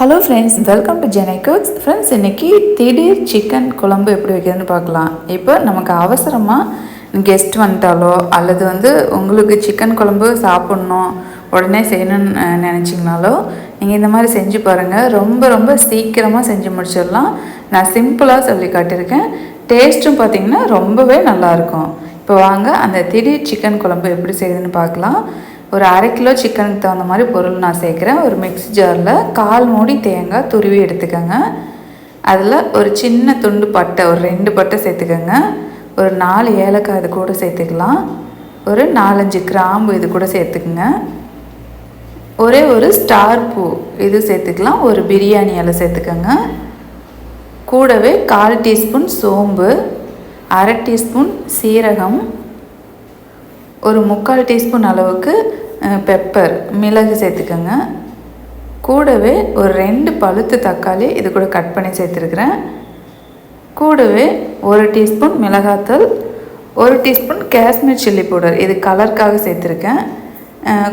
Hello friends welcome to ஜெனை cooks friends இன்றைக்கி திடீர் சிக்கன் குழம்பு எப்படி வைக்கிறதுன்னு பார்க்கலாம். இப்போ நமக்கு அவசரமாக கெஸ்ட் வந்துட்டாலோ அல்லது வந்து உங்களுக்கு சிக்கன் குழம்பு சாப்பிட்ணும் உடனே செய்யணும்னு நினச்சிங்கனாலோ நீங்கள் இந்த மாதிரி செஞ்சு பாருங்கள் ரொம்ப ரொம்ப சீக்கிரமாக செஞ்சு முடிச்சிடலாம். நான் சிம்பிளாக சொல்லி காட்டியிருக்கேன். டேஸ்ட்டும் பார்த்திங்கன்னா ரொம்பவே நல்லாயிருக்கும் இப்போ வாங்க அந்த திடீர் சிக்கன் குழம்பு எப்படி செய்யுதுன்னு பார்க்கலாம். ஒரு அரை கிலோ சிக்கனுக்கு தகுந்த மாதிரி பொருள் நான் சேர்க்குறேன். ஒரு மிக்ஸி ஜாரில் கால் மூடி தேங்காய் துருவி எடுத்துக்கோங்க. அதில் ஒரு சின்ன துண்டு பட்டை ஒரு ரெண்டு பட்டை சேர்த்துக்கோங்க. ஒரு நாலு ஏலக்காய் இது கூட சேர்த்துக்கலாம். ஒரு நாலஞ்சு கிராம்பு இது கூட சேர்த்துக்குங்க. ஒரே ஒரு ஸ்டார் பூ இது சேர்த்துக்கலாம். ஒரு பிரியாணி இலை சேர்த்துக்கோங்க. கூடவே கால் டீஸ்பூன் சோம்பு அரை டீஸ்பூன் சீரகம் ஒரு முக்கால் டீஸ்பூன் அளவுக்கு பெப்பர் மிளகு சேர்த்துக்கோங்க. கூடவே ஒரு ரெண்டு பழுத்து தக்காளி இது கூட கட் பண்ணி சேர்த்துருக்குறேன். கூடவே ஒரு டீஸ்பூன் மிளகாத்தூள் ஒரு டீஸ்பூன் காஷ்மீர் சில்லி பவுடர். இது கலருக்காக சேர்த்துருக்கேன்.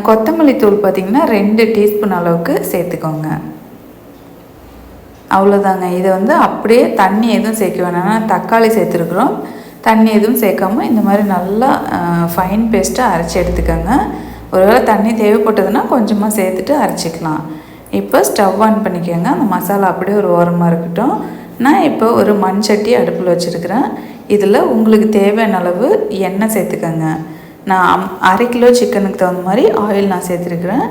கொத்தமல்லி தூள் பார்த்திங்கன்னா ரெண்டு டீஸ்பூன் அளவுக்கு சேர்த்துக்கோங்க. அவ்வளோதாங்க இதை வந்து அப்படியே தண்ணி எதுவும் சேர்க்க வேணாம். தக்காளி சேர்த்துருக்குறோம். தண்ணி எதுவும் சேர்க்காம இந்த மாதிரி நல்லா ஃபைன் பேஸ்ட்டாக அரைச்சி எடுத்துக்கோங்க. ஒருவேளை தண்ணி தேவைப்பட்டதுன்னா கொஞ்சமாக சேர்த்துட்டு அரைச்சிக்கலாம். இப்போ ஸ்டவ் ஆன் பண்ணிக்கோங்க. அந்த மசாலா அப்படியே ஒரு ஓரமாக இருக்கட்டும். நான் இப்போ ஒரு மண் சட்டி அடுப்பில் வச்சுருக்கிறேன். இதில் உங்களுக்கு தேவையான அளவு எண்ணெய் சேர்த்துக்கோங்க. நான் அரை கிலோ சிக்கனுக்கு தகுந்த மாதிரி ஆயில் நான் சேர்த்துருக்குறேன்.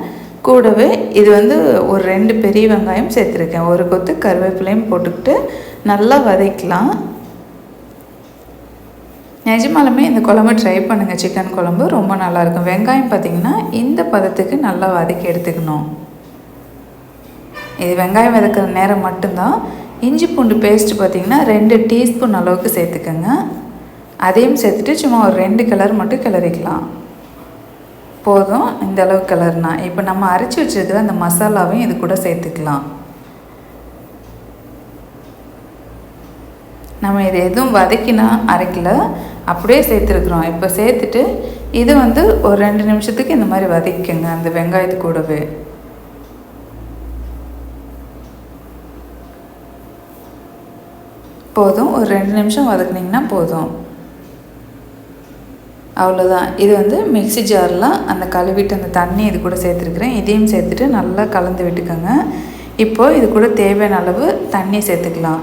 கூடவே இது வந்து ஒரு ரெண்டு பெரிய வெங்காயம் சேர்த்துருக்கேன். ஒரு கொத்து கருவேப்பிலையும் போட்டுக்கிட்டு நல்லா வதக்கலாம். நிஜமாலுமே இந்த குழம்பு ட்ரை பண்ணுங்கள் சிக்கன் குழம்பு. ரொம்ப நல்லாயிருக்கும். வெங்காயம் பார்த்திங்கன்னா இந்த பதத்துக்கு நல்லா வதக்கி எடுத்துக்கணும். இது வெங்காயம் வதக்கிற நேரம் மட்டும்தான். இஞ்சி பூண்டு பேஸ்ட்டு பார்த்திங்கன்னா ரெண்டு டீஸ்பூன் அளவுக்கு சேர்த்துக்கோங்க. அதையும் சேர்த்துட்டு சும்மா ஒரு ரெண்டு கலர் மட்டும் கிளறிக்கலாம். போதும் இந்த அளவுக்கு கலர்னா இப்போ நம்ம அரைச்சி வச்சுருக்கிற அந்த மசாலாவையும் இது கூட சேர்த்துக்கலாம். நம்ம இது எதுவும் வதக்கினா அரைக்கல. அப்படியே சேர்த்துருக்குறோம். இப்போ சேர்த்துட்டு இது வந்து ஒரு ரெண்டு நிமிஷத்துக்கு இந்த மாதிரி வதக்கிக்கோங்க அந்த வெங்காயத்து கூடவே. போதும். ஒரு ரெண்டு நிமிஷம் வதக்குனிங்கன்னா போதும். அவ்வளோதான் இது வந்து மிக்சி ஜாரில் அந்த கழுவிட்டு அந்த தண்ணி இது கூட சேர்த்துருக்குறேன். இதையும் சேர்த்துட்டு நல்லா கலந்து விட்டுக்கோங்க. இப்போது இது கூட தேவையான அளவு தண்ணி சேர்த்துக்கலாம்.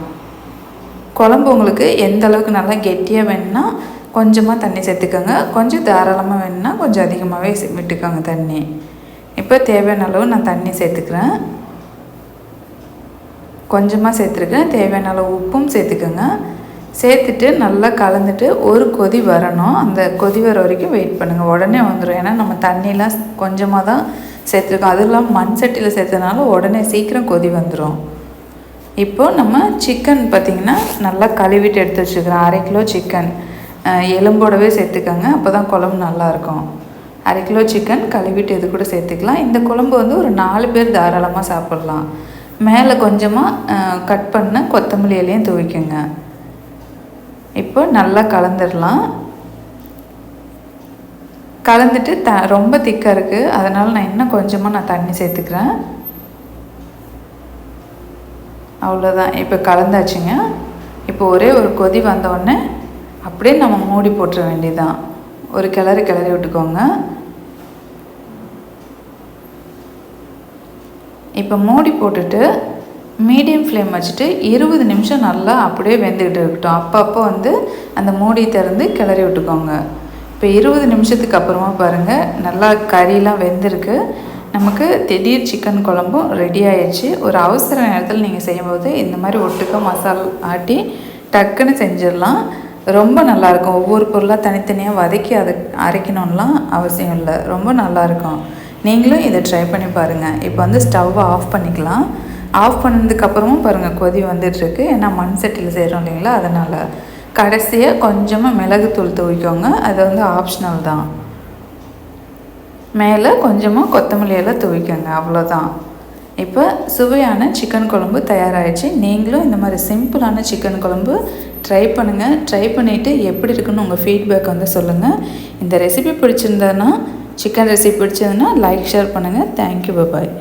குழம்பு உங்களுக்கு எந்த அளவுக்கு நல்லா கெட்டியாக வேணும்னா கொஞ்சமாக தண்ணி சேர்த்துக்கோங்க. கொஞ்சம் தாராளமாக வேணும்னா கொஞ்சம் அதிகமாகவே விட்டுக்கோங்க தண்ணி. இப்போ தேவையான அளவு நான் தண்ணி சேர்த்துக்கிறேன். கொஞ்சமாக சேர்த்துருக்கேன். தேவையான அளவு உப்பும் சேர்த்துக்கோங்க. சேர்த்துட்டு நல்லா கலந்துட்டு ஒரு கொதி வரணும். அந்த கொதி வர வரைக்கும் வெயிட் பண்ணுங்கள் உடனே வந்துடும் ஏன்னா நம்ம தண்ணியெலாம் கொஞ்சமாக தான் சேர்த்துருக்கோம். அதுவும் இல்லாமல் மண் சட்டியில் சேர்த்தனால உடனே சீக்கிரம் கொதி வந்துடும் இப்போது நம்ம சிக்கன் பார்த்திங்கன்னா நல்லா கழுவிட்டு எடுத்து வச்சுக்கிறோம். அரை கிலோ சிக்கன் எலும்போடவே சேர்த்துக்கோங்க. அப்போ தான் குழம்பு நல்லாயிருக்கும் அரை கிலோ சிக்கன் கழுவிட்டு இது கூட சேர்த்துக்கலாம். இந்த குழம்பு வந்து ஒரு நாலு பேர் தாராளமாக சாப்பிட்லாம். மேலே கொஞ்சமாக கட் பண்ண கொத்தமல்லி இலையும் துவைக்குங்க. இப்போ நல்லா கலந்துடலாம். கலந்துட்டு த ரொம்ப திக்காக இருக்குது அதனால் நான் இன்னும் கொஞ்சமாக நான் தண்ணி சேர்த்துக்கிறேன். அவ்வளோதான் இப்போ கலந்தாச்சுங்க. இப்போ ஒரே ஒரு கொதி வந்தோடனே அப்படியே நம்ம மூடி போட்டுற வேண்டியதான் ஒரு கிளறி கிளறி விட்டுக்கோங்க. இப்போ மூடி போட்டுட்டு மீடியம் ஃப்ளேம் வச்சுட்டு இருபது நிமிஷம் நல்லா அப்படியே வெந்துக்கிட்டு இருக்கட்டும். அப்பப்போ வந்து அந்த மூடி திறந்து கிளறி விட்டுக்கோங்க. இப்போ இருபது நிமிஷத்துக்கு அப்புறமா பாருங்கள் நல்லா கறியெலாம் வெந்திருக்கு. நமக்கு திடீர் சிக்கன் குழம்பும் ரெடி ஆயிடுச்சு. ஒரு அவசர நேரத்தில் நீங்கள் செய்யும்போது இந்த மாதிரி ஒட்டுக்க மசாலா ஆட்டி டக்குன்னு செஞ்சிடலாம். ரொம்ப நல்லாயிருக்கும். ஒவ்வொரு பொருளாக தனித்தனியாக வதக்கி அதை அரைக்கணும்லாம் அவசியம் இல்லை. ரொம்ப நல்லாயிருக்கும். நீங்களும் இதை ட்ரை பண்ணி பாருங்கள் இப்போ வந்து ஸ்டவ்வை ஆஃப் பண்ணிக்கலாம். ஆஃப் பண்ணதுக்கப்புறமும் பாருங்கள் கொதி வந்துட்டுருக்கு. ஏன்னா மண் சட்டியில் செய்கிறோம் இல்லைங்களா? அதனால் கடைசியாக கொஞ்சமாக மிளகுத்தூள் துவைக்கோங்க. அது வந்து ஆப்ஷனல் தான். மேலே கொஞ்சமாக கொத்தமல்லி எல்லாம் துவைக்கோங்க அவ்வளோதான் இப்போ சுவையான சிக்கன் குழம்பு தயாராகிடுச்சு நீங்களும் இந்த மாதிரி சிம்பிளான சிக்கன் குழம்பு ட்ரை பண்ணுங்கள் ட்ரை பண்ணிவிட்டு எப்படி இருக்குன்னு உங்கள் ஃபீட்பேக் வந்து சொல்லுங்கள் இந்த ரெசிபி பிடிச்சிருந்ததுன்னா சிக்கன் ரெசிபி பிடிச்சதுன்னா லைக் ஷேர் பண்ணுங்கள் தேங்க்யூ பாய்